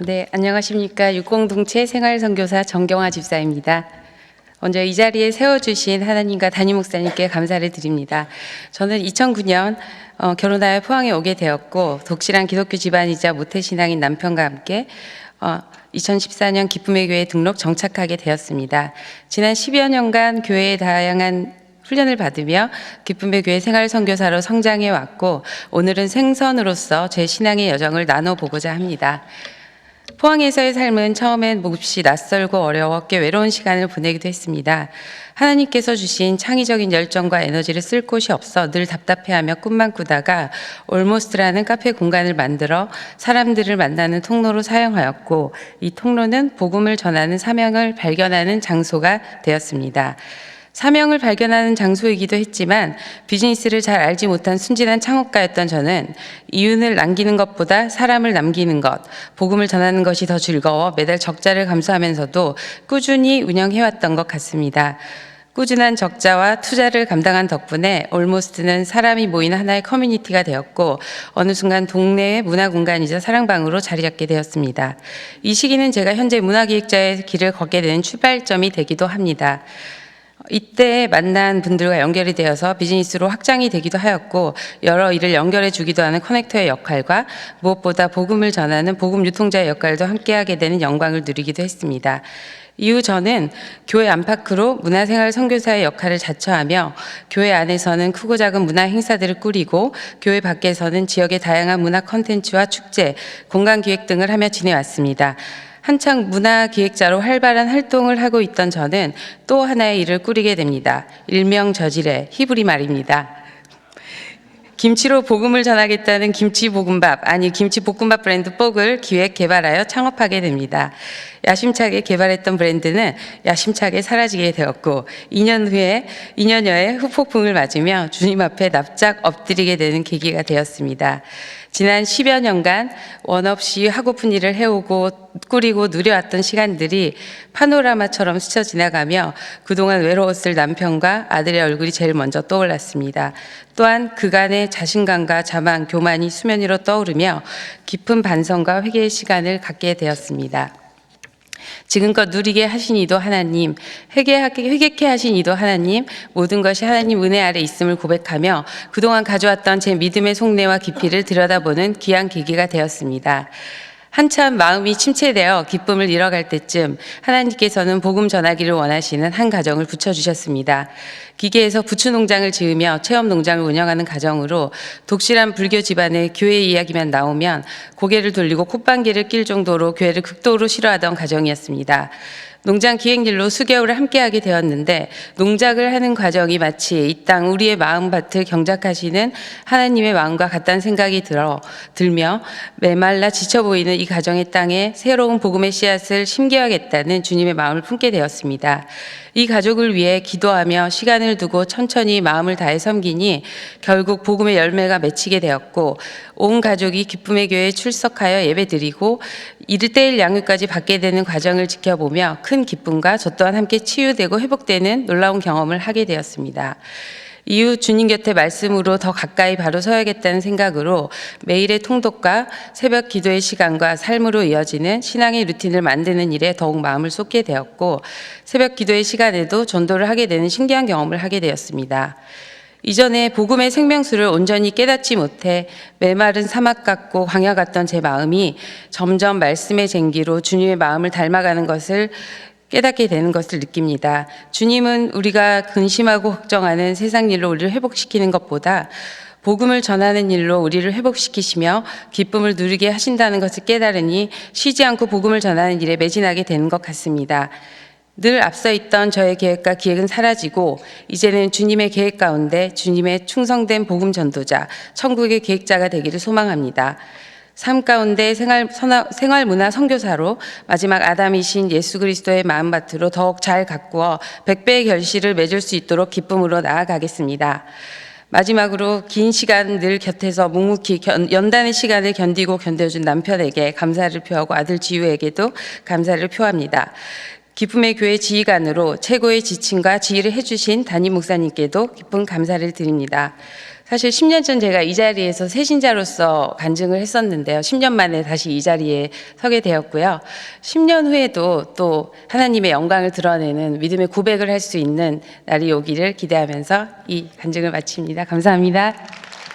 네, 안녕하십니까. 육공동체 생활선교사 정경화 집사입니다. 먼저 이 자리에 세워주신 하나님과 담임 목사님께 감사를 드립니다. 저는 2009년 어, 결혼하여 포항에 오게 되었고 독실한 기독교 집안이자 모태신앙인 남편과 함께 어, 2014년 기쁨의 교회에 등록 정착하게 되었습니다. 지난 10여 년간 교회의 다양한 훈련을 받으며 기쁨의 교회 생활 선교사로 성장해 왔고 오늘은 생선으로서 제 신앙의 여정을 나눠 보고자 합니다. 포항에서의 삶은 처음엔 몹시 낯설고 어려워 꽤 외로운 시간을 보내기도 했습니다. 하나님께서 주신 창의적인 열정과 에너지를 쓸 곳이 없어 늘 답답해하며 꿈만 꾸다가 올모스트라는 카페 공간을 만들어 사람들을 만나는 통로로 사용하였고 이 통로는 복음을 전하는 사명을 발견하는 장소가 되었습니다. 사명을 발견하는 장소이기도 했지만 비즈니스를 잘 알지 못한 순진한 창업가였던 저는 이윤을 남기는 것보다 사람을 남기는 것, 복음을 전하는 것이 더 즐거워 매달 적자를 감수하면서도 꾸준히 운영해왔던 것 같습니다. 꾸준한 적자와 투자를 감당한 덕분에 올모스트는 사람이 모이는 하나의 커뮤니티가 되었고 어느 순간 동네의 문화 공간이자 사랑방으로 자리 잡게 되었습니다. 이 시기는 제가 현재 문화기획자의 길을 걷게 되는 출발점이 되기도 합니다. 이때 만난 분들과 연결이 되어서 비즈니스로 확장이 되기도 하였고 여러 일을 연결해 주기도 하는 커넥터의 역할과 무엇보다 복음을 전하는 복음 유통자의 역할도 함께하게 되는 영광을 누리기도 했습니다. 이후 저는 교회 안팎으로 문화생활 선교사의 역할을 자처하며 교회 안에서는 크고 작은 문화 행사들을 꾸리고 교회 밖에서는 지역의 다양한 문화 컨텐츠와 축제, 공간 기획 등을 하며 지내왔습니다. 한창 문화 기획자로 활발한 활동을 하고 있던 저는 또 하나의 일을 꾸리게 됩니다. 일명 저질의 히브리 말입니다. 김치로 복음을 전하겠다는 김치 볶음밥 아니 김치 볶음밥 브랜드 뽁을 기획 개발하여 창업하게 됩니다. 야심차게 개발했던 브랜드는 야심차게 사라지게 되었고 2년 후에 2년여의 후폭풍을 맞으며 주님 앞에 납작 엎드리게 되는 계기가 되었습니다. 지난 10여 년간 원 없이 하고픈 일을 해오고 꾸리고 누려왔던 시간들이 파노라마처럼 스쳐 지나가며 그동안 외로웠을 남편과 아들의 얼굴이 제일 먼저 떠올랐습니다. 또한 그간의 자신감과 자만, 교만이 수면 위로 떠오르며 깊은 반성과 회개의 시간을 갖게 되었습니다. 지금껏 누리게 하신 이도 하나님, 회개하게, 회개케 하신 이도 하나님, 모든 것이 하나님 은혜 아래 있음을 고백하며 그동안 가져왔던 제 믿음의 속내와 깊이를 들여다보는 귀한 계기가 되었습니다. 한참 마음이 침체되어 기쁨을 잃어갈 때쯤 하나님께서는 복음 전하기를 원하시는 한 가정을 붙여주셨습니다. 기계에서 부추 농장을 지으며 체험 농장을 운영하는 가정으로 독실한 불교 집안의 교회 이야기만 나오면 고개를 돌리고 콧방귀를 낄 정도로 교회를 극도로 싫어하던 가정이었습니다. 농장 기획일로 수개월을 함께하게 되었는데 농작을 하는 과정이 마치 이 땅 우리의 마음밭을 경작하시는 하나님의 마음과 같다는 생각이 들어 들며 메말라 지쳐 보이는 이 가정의 땅에 새로운 복음의 씨앗을 심겨야겠다는 주님의 마음을 품게 되었습니다. 이 가족을 위해 기도하며 시간을 두고 천천히 마음을 다해 섬기니 결국 복음의 열매가 맺히게 되었고 온 가족이 기쁨의 교회에 출석하여 예배드리고 일대일 양육까지 받게 되는 과정을 지켜보며 큰 기쁨과 저 또한 함께 치유되고 회복되는 놀라운 경험을 하게 되었습니다. 이후 주님 곁에 말씀으로 더 가까이 바로 서야겠다는 생각으로 매일의 통독과 새벽 기도의 시간과 삶으로 이어지는 신앙의 루틴을 만드는 일에 더욱 마음을 쏟게 되었고 새벽 기도의 시간에도 전도를 하게 되는 신기한 경험을 하게 되었습니다. 이전에 복음의 생명수를 온전히 깨닫지 못해 메마른 사막 같고 광야 같던 제 마음이 점점 말씀의 쟁기로 주님의 마음을 닮아가는 것을 깨닫게 되는 것을 느낍니다. 주님은 우리가 근심하고 걱정하는 세상 일로 우리를 회복시키는 것보다 복음을 전하는 일로 우리를 회복시키시며 기쁨을 누리게 하신다는 것을 깨달으니 쉬지 않고 복음을 전하는 일에 매진하게 되는 것 같습니다. 늘 앞서 있던 저의 계획과 기획은 사라지고 이제는 주님의 계획 가운데 주님의 충성된 복음 전도자, 천국의 계획자가 되기를 소망합니다. 삶 가운데 생활, 생활 문화 선교사로 마지막 아담이신 예수 그리스도의 마음밭으로 더욱 잘 가꾸어 백배의 결실을 맺을 수 있도록 기쁨으로 나아가겠습니다. 마지막으로 긴 시간 늘 곁에서 묵묵히 견, 연단의 시간을 견디고 견뎌준 남편에게 감사를 표하고 아들 지우에게도 감사를 표합니다. 기쁨의 교회 지휘관으로 최고의 지침과 지휘를 해주신 담임 목사님께도 깊은 감사를 드립니다. 사실 10년 전 제가 이 자리에서 새신자로서 간증을 했었는데요. 10년 만에 다시 이 자리에 서게 되었고요. 10년 후에도 또 하나님의 영광을 드러내는 믿음의 고백을 할 수 있는 날이 오기를 기대하면서 이 간증을 마칩니다. 감사합니다.